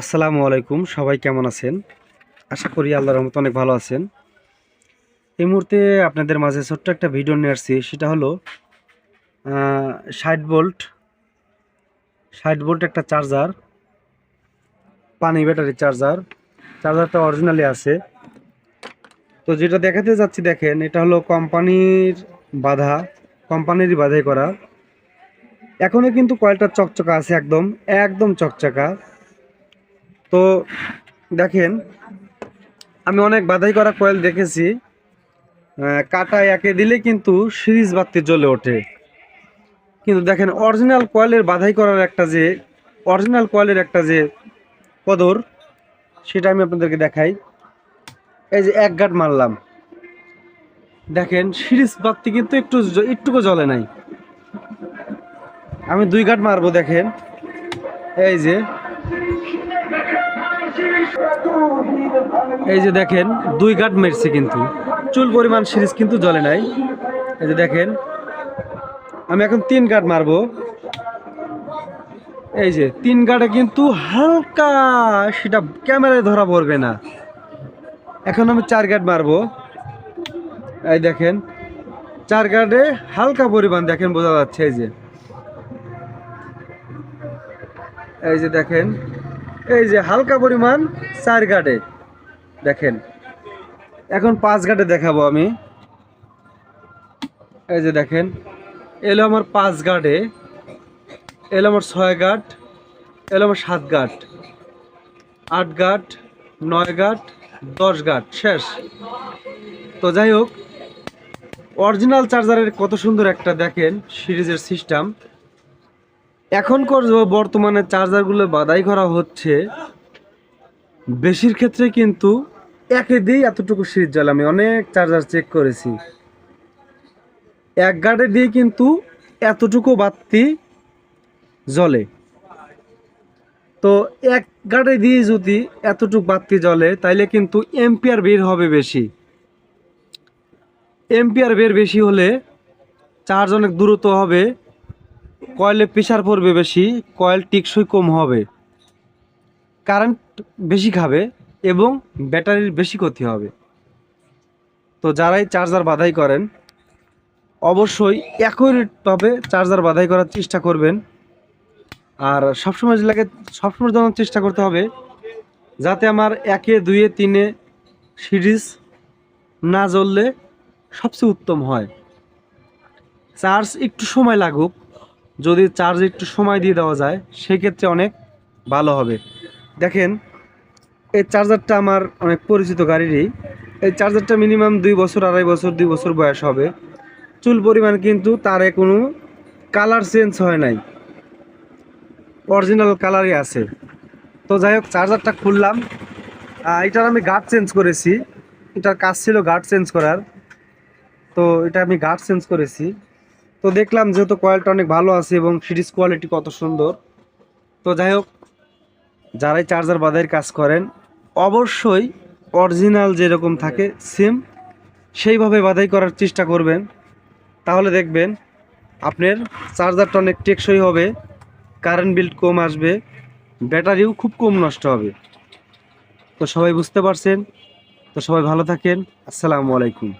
আসসালামু আলাইকুম, সবাই কেমন আছেন? আশা করি আল্লাহ রহমত অনেক ভালো আছেন। এই মুহূর্তে আপনাদের মাঝে ছোট্ট একটা ভিডিও নিয়ে আসছি, সেটা হলো ষাট ভোল্ট ষাট ভোল্ট একটা চার্জার, পানি ব্যাটারি চার্জার। চার্জারটা অরিজিনালি আছে। তো যেটা দেখাতে যাচ্ছি, দেখেন, এটা হলো কোম্পানির বাধা, কোম্পানিরই বাধাই করা। এখনও কিন্তু কয়েলটা চকচকা আছে, একদম একদম চকচকা। তো দেখেন আমি অনেক বাধাই করা কয়েল দেখেছি। আহ, কাটা একে দিলে কিন্তু সিরিজ বাতি জ্বলে ওঠে। কিন্তু দেখেন অরিজিনাল কয়েলের বাধাই করার একটা যে অরিজিনাল কয়েলের একটা যে কদর সেটা আমি আপনাদেরকে দেখাই। এই যে এক গাঁট মারলাম। দেখেন সিরিজ বাতি কিন্তু একটু একটুকু জ্বলে নাই। আমি দুই গাঁট মারবো দেখেন। এই যে এই যে দেখেন, দুই গাঁট মেরছে কিন্তু। চুল পরিমাণ সিরিজ কিন্তু জ্বলে নাই। এই যে দেখেন, আমি এখন তিন গাঁট মারবো। এই যে তিন গাঁটে কিন্তু হালকা, সেটা ক্যামেরায় ধরা পড়বে না। এখন আমি চার গাঁট মারবো। এই দেখেন, চার গাঁটে হালকা পরিমাণ দেখেন, বোঝা যাচ্ছে এই যে। এই যে দেখেন এই যে হালকা পরিমাণ চার গাঁটে দেখেন, এখন পাঁচ ঘাটে দেখাবো আমি। এই যে দেখেন, এলো আমার পাঁচ গাঁটে এলো আমার ছয় গাঁট এলো আমার সাত গাঁট আট গাঁট নয় গাঁট দশ গাঁট শেষ। তো যাই হোক অরিজিনাল চার্জারের কত সুন্দর একটা দেখেন, সিরিজের সিস্টেম এখনকার বর্তমানে চার্জারগুলো বাদাই করা হচ্ছে। বেশির ক্ষেত্রে কিন্তু একে দিয়ে এতটুকু সিরিজ জ্বলে আমি অনেক চার্জার চেক করেছি। এক গাড়ে দিয়ে কিন্তু এতটুকু বাতি জ্বলে। তো এক গাড়ে দিয়ে যদি এতটুকু বাতি জ্বলে, তাইলে কিন্তু এম্পিয়ার বের হবে বেশি। এম্পিয়ার বের বেশি হলে চার্জ অনেক দ্রুত হবে। কয়েলে প্রেশার পড়বে বেশি, কয়েল টিকসই কম হবে। কারেন্ট বেশি খাবে এবং ব্যাটারির বেশি ক্ষতি হবে। তো যারাই চার্জার বাধাই করেন, অবশ্যই একইভাবে চার্জার বাধাই করার চেষ্টা করবেন। আর সবসময় লাগে, সবসময় জানার চেষ্টা করতে হবে যাতে আমার একে, দুয়ে, তিনে সিরিজ না জ্বললে সবচেয়ে উত্তম হয়। চার্জ একটু সময় লাগুক যদি চার্জ একটু সময় দিয়ে দেওয়া যায়, সেক্ষেত্রে অনেক ভালো হবে। দেখেন, এই চার্জারটা আমার অনেক পরিচিত গাড়িরই। এই চার্জারটা মিনিমাম দুই বছর, আড়াই বছর, দুই বছর বয়স হবে। চুল পরিমাণ কিন্তু তারে কোনো কালার চেঞ্জ হয় নাই। অরিজিনাল কালারই আছে। তো যাই হোক চার্জারটা খুললাম। এটার আমি গার্ড চেঞ্জ করেছি। এটার কাজ ছিল গার্ড চেঞ্জ করার। তো এটা আমি গার্ড চেঞ্জ করেছি। তো দেখলাম যেহেতু কয়েলটা অনেক ভালো আছে এবং সিরিজ কোয়ালিটি কত সুন্দর। তো যাই হোক, যারাই চার্জার বাদাইয়ের কাজ করেন, অবশ্যই অরিজিনাল যেরকম থাকে সেম সেইভাবে বাদাই করার চেষ্টা করবেন। তাহলে দেখবেন আপনার চার্জারটা অনেক টেকসই হবে কারেন্ট বিল কম আসবে, ব্যাটারিও খুব কম নষ্ট হবে। তো সবাই বুঝতে পারছেন? তো সবাই ভালো থাকেন। আসসালামু আলাইকুম।